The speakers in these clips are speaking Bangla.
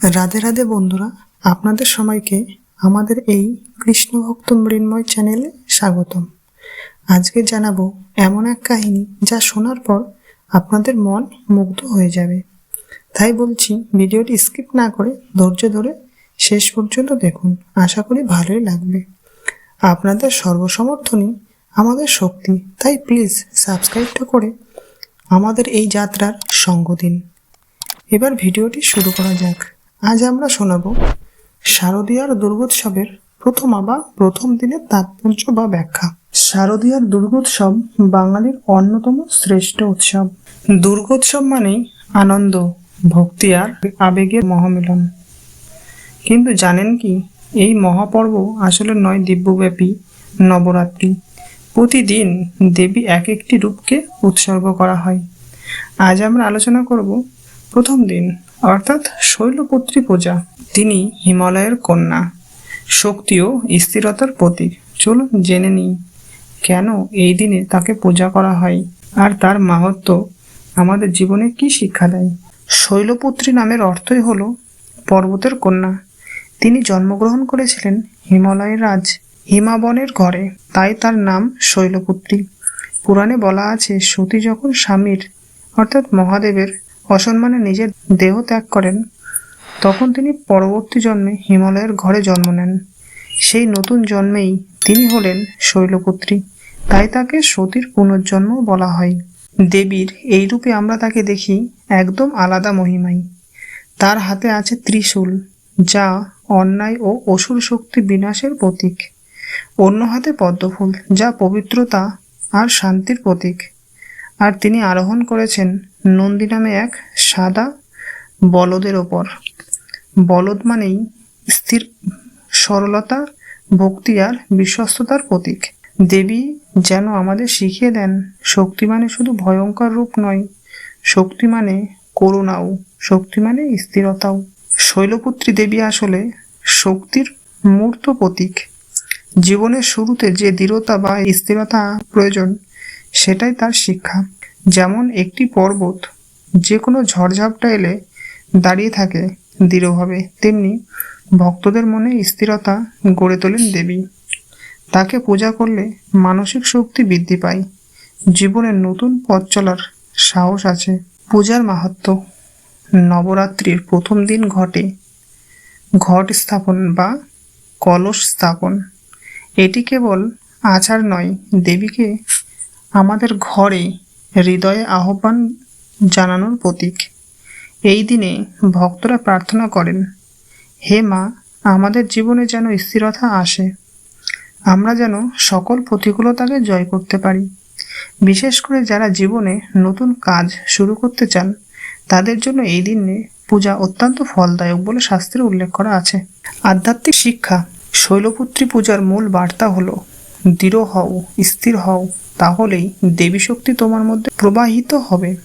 রাধে রাধে বন্ধুরা, আপনাদের সবাইকে আমাদের এই কৃষ্ণ ভক্ত মৃন্ময় চ্যানেলে স্বাগতম। আজকে জানাব এমন এক কাহিনী যা শোনার পর আপনাদের মন মুগ্ধ হয়ে যাবে। তাই বলছি, ভিডিওটি স্কিপ না করে ধৈর্য ধরে শেষ পর্যন্ত দেখুন, আশা করি ভালোই লাগবে। আপনাদের সর্বসমর্থনই আমাদের শক্তি, তাই প্লিজ সাবস্ক্রাইবটা করে আমাদের এই যাত্রার সঙ্গ দিন। এবার ভিডিওটি শুরু করা যাক। আজ আমরা শোনাব শারদীয়ার দুর্গোৎসবের প্রথম বা প্রথম দিনের তাৎপর্য বা ব্যাখ্যা। শারদীয়ার দুর্গোৎসব বাঙালির অন্যতম শ্রেষ্ঠ উৎসব। দুর্গোৎসব মানেই আনন্দ, ভক্তি আর আবেগের মহামিলন। কিন্তু জানেন কি, এই মহাপর্ব আসলে নয় দিব্যব্যাপী নবরাত্রি। প্রতিদিন দেবী এক একটি রূপকে উৎসর্গ করা হয়। আজ আমরা আলোচনা করব প্রথম দিন অর্থাৎ শৈলপুত্রী পূজা। তিনি হিমালয়ের কন্যা। শক্তি ও স্থিরতার প্রতীক। চলুন জেনে নিই, কেন এই দিনে তাকে পূজা করা হয়? আর তার মাহাত্ম আমাদের জীবনে কি শিক্ষা দেয়? শৈলপুত্রী নামের অর্থই হলো পর্বতের কন্যা। তিনি জন্মগ্রহণ করেছিলেন হিমালয়ের রাজ হিমাবনের ঘরে। তাই তার নাম শৈলপুত্রী। পুরাণে বলা আছে সতী যখন স্বামীর, অর্থাৎ মহাদেবের অসম্মানে নিজের দেহ ত্যাগ করেন, তখন তিনি পরবর্তী জন্মে হিমালয়ের ঘরে জন্ম নেন। সেই নতুন জন্মেই তিনি হলেন শৈলপুত্রী। তাই তাকে সতীর পুনর্জন্ম বলা হয়। দেবীর এই রূপে আমরা তাকে দেখি একদম আলাদা মহিমাই তার হাতে আছে ত্রিশূল, যা অন্যায় ও অসুর শক্তি বিনাশের প্রতীক। অন্য হাতে পদ্মফুল, যা পবিত্রতা আর শান্তির প্রতীক। আর তিনি আরোহণ করেছেন নন্দী নামে এক সাদা বলদের ওপর। বলদ মানেই স্থির সরলতা, ভক্তি আর বিশ্বস্ততার প্রতীক। দেবী যেন আমাদের শিখিয়ে দেন, শক্তি মানে শুধু ভয়ঙ্কর রূপ নয়, শক্তি মানে করুণাও, শক্তি মানে স্থিরতাও। শৈলপুত্রী দেবী আসলে শক্তির মূর্ত প্রতীক। জীবনের শুরুতে যে দৃঢ়তা বা স্থিরতা প্রয়োজন, সেটাই তার শিক্ষা। যেমন একটি পর্বত যে কোনো ঝড়ঝাপটা এলে দাঁড়িয়ে থাকে দৃঢ়ভাবে, তেমনি ভক্তদের মনে স্থিরতা গড়ে তোলেন দেবী। তাকে পূজা করলে মানসিক শক্তি বৃদ্ধি পায়। জীবনের নতুন পথ চলার সাহস আছে। পূজার মাহাত্ম, নবরাত্রির প্রথম দিন ঘটে। ঘট স্থাপন বা কলস স্থাপন, এটি কেবল আচার নয়, দেবীকে আমাদের ঘরে হৃদয়ে আহ্বান জানানোর প্রতীক। এই দিনে ভক্তরা প্রার্থনা করেন, হে মা, আমাদের জীবনে যেন স্থিরতা আসে। আমরা যেন সকল প্রতিকূলতাকে জয় করতে পারি। বিশেষ করে যারা জীবনে নতুন কাজ শুরু করতে চান, তাদের জন্য এই দিনে পূজা অত্যন্ত ফলদায়ক বলে শাস্ত্রে উল্লেখ করা আছে। আধ্যাত্মিক শিক্ষা, শৈলপুত্রী পূজার মূল বার্তা হলো দৃঢ় হও, স্থির হও, তাহলেই দেবী শক্তি তোমার মধ্যে প্রবাহিত হবে।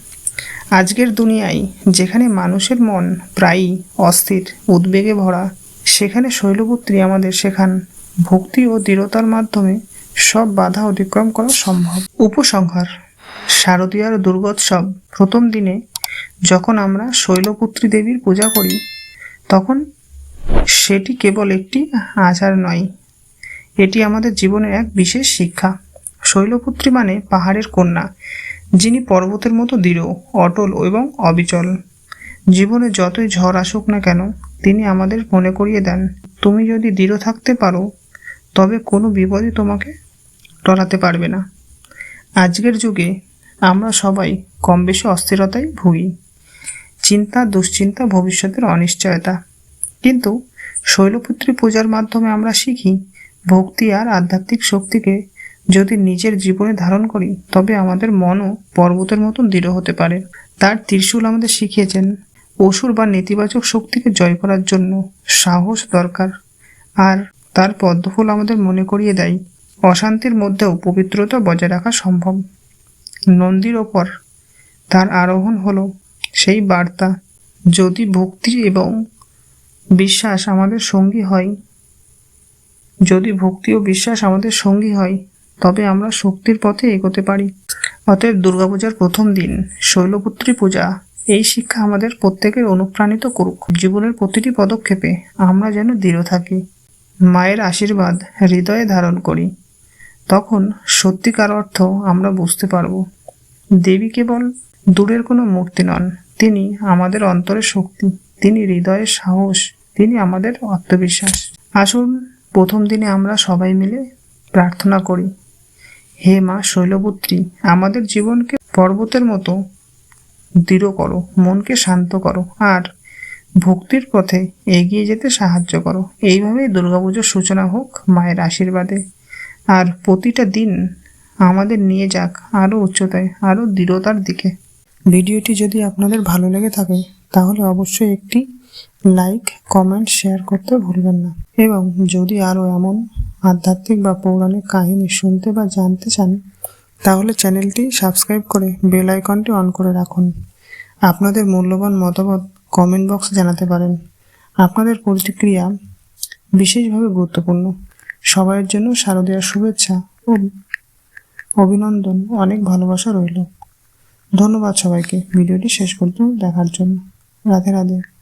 আজকের দুনিয়ায় যেখানে মানুষের মন প্রায়ই অস্থির, উদ্বেগে ভরা, সেখানে শৈলপুত্রী আমাদের শেখান ভক্তি ও দৃঢ়তার মাধ্যমে সব বাধা অতিক্রম করা সম্ভব। উপসংহার, শারদীয়ার দুর্গোৎসব প্রথম দিনে যখন আমরা শৈলপুত্রী দেবীর পূজা করি, তখন সেটি কেবল একটি আচার নয় এটি আমাদের জীবনের এক বিশেষ শিক্ষা। শৈলপুত্রী মানে পাহাড়ের কন্যা, যিনি পর্বতের মতো দৃঢ়, অটল এবং অবিচল। জীবনে যতই ঝড় আসুক না কেন, তিনি আমাদের মনে করিয়ে দেন, তুমি যদি দৃঢ় থাকতে পারো, তবে কোনো বিপদই তোমাকে টলাতে পারবে না। আজকের যুগে আমরা সবাই কম বেশি অস্থিরতায় ভুগি। চিন্তা, দুশ্চিন্তা ভবিষ্যতের অনিশ্চয়তা। কিন্তু শৈলপুত্রী পূজার মাধ্যমে আমরা শিখি ভক্তি আর আধ্যাত্মিক শক্তিকে যদি নিজের জীবনে ধারণ করি, তবে আমাদের মনও পর্বতের মতন দৃঢ় হতে পারে। তার ত্রিশূল আমাদের শিখিয়েছেন, অসুর বা নেতিবাচক শক্তিকে জয় করার জন্য সাহস দরকার, আর তার পদ্মফুল আমাদের মনে করিয়ে দেয়, অশান্তির মধ্যেও পবিত্রতা বজায় রাখা সম্ভব। নন্দীর ওপর তার আরোহণ হলো সেই বার্তা, যদি ভক্তি এবং বিশ্বাস আমাদের সঙ্গী হয় যদি ভক্তি ও বিশ্বাস আমাদের সঙ্গী হয়, তবে আমরা শক্তির পথে এগোতে পারি। অতএব দুর্গাপূজার প্রথম দিন, শৈলপুত্রী পূজা, এই শিক্ষা আমাদের প্রত্যেকের অনুপ্রাণিত করুক। জীবনের প্রতিটি পদক্ষেপে আমরা যেন দৃঢ় থাকি। মায়ের আশীর্বাদ হৃদয়ে ধারণ করি। তখন সত্যিকার অর্থ আমরা বুঝতে পারব। দেবী কেবল দূরের কোনো মূর্তি নন, তিনি আমাদের অন্তরের শক্তি, তিনি হৃদয়ের সাহস, তিনি আমাদের আত্মবিশ্বাস। আসুন প্রথম দিনে আমরা সবাই মিলে প্রার্থনা করি, হে মা শৈলপুত্রী, আমাদের জীবনকে পর্বতের মতো দৃঢ় করো, মনকে শান্ত করো, আর ভক্তির পথে এগিয়ে যেতে সাহায্য করো। এইভাবেই দুর্গাপুজোর সূচনা হোক মায়ের আশীর্বাদে। আর প্রতিটা দিন আমাদের নিয়ে যাক আরও উচ্চতায়, আরও দৃঢ়তার দিকে। ভিডিওটি যদি আপনাদের ভালো লেগে থাকে, তাহলে অবশ্যই একটি লাইক কমেন্ট শেয়ার করতে ভুলবেন না। এবং যদি আরও এমন আধ্যাত্মিক বা পৌরাণিক কাহিনী শুনতে বা জানতে চান, তাহলে চ্যানেলটি সাবস্ক্রাইব করে বেল আইকনটি অন করে রাখুন। আপনাদের মূল্যবান মতামত কমেন্ট বক্সে জানাতে পারেন। আপনাদের প্রতিক্রিয়া বিশেষভাবে গুরুত্বপূর্ণ। সবাইয়ের জন্য শারদীয়ার শুভেচ্ছা ও অভিনন্দন। অনেক ভালোবাসা রইল। ধন্যবাদ সবাইকে। ভিডিওটি শেষ পর্যন্ত দেখার জন্য। রাধে রাধে।